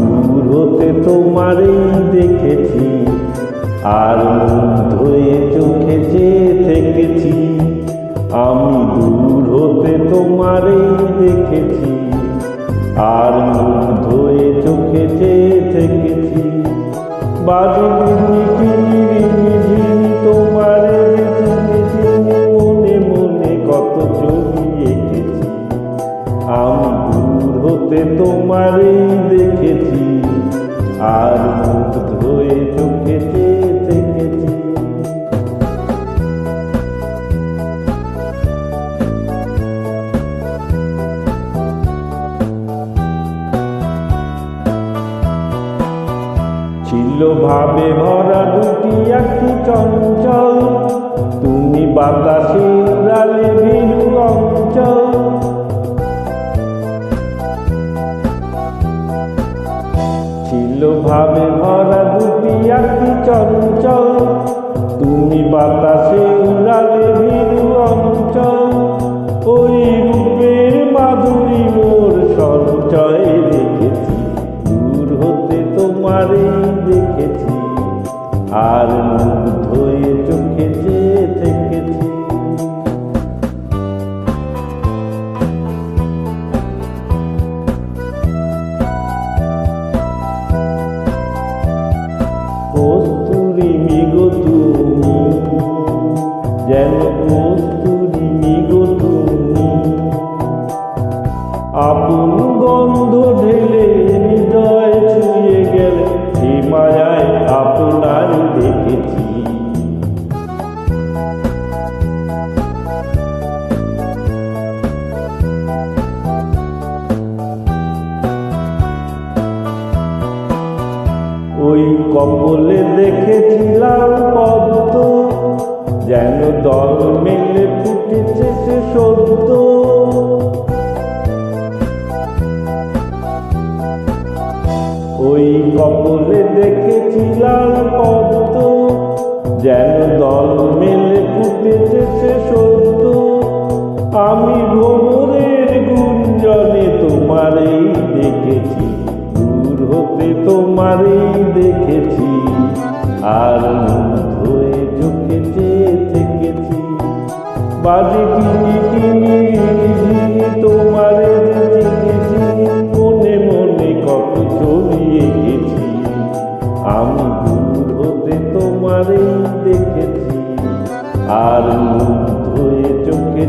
দূর হতে তোমারই দেখেছি, আর ধরে চোখে চেয়ে থেকেছি, আমি দূর হতে তোমারই দেখেছি, আর ধরে চোখে চেয়ে থেকেছি। বাজে হতে তোমারই দেখেছি, আর মুখ ধুয়ে চোখে চেয়ে থেকেছি ছিল ভাবে ভরা দুটি আখি চঞ্চল, তুমি বাতাসে উড়ালে ছিল ভাবে ভরা দুটি আখি চঞ্চল। তুমি বাতাসে উড়ালে ভিড়ু অঞ্চল। ওই রূপের মাধুরী মোর সঞ্চয় দেখেছি। দূর হতে তোমারই দেখেছি। আর মুখ ধুয়ে চোখে চেয়ে যেন কস্তুরি মিগো তুমি। আপন গন্ধ ঢেলে হৃদয় ছুঁয়ে গেলে সে মায়ায় আপনার দেখেছি। ওই কপলে দেখেছিলাম পদ্ম যেন দল মেলে ফুটেছে সে সদ্য। ওই কপলে দেখেছিলাম পদ্ম, যেন দল মেলে ফুটেছে সে সদ্য। আমি ভ্রমণের গুঞ্জনে তোমারই দেখেছি, দূর হতে তোমারই দেখেছি। আর মুখ বাজে কিনি কিনি ঝিনি তোমারে দেখেছি মনে মনে আমি দূর দেখেছি, আর মুখ ধুয়ে চোখে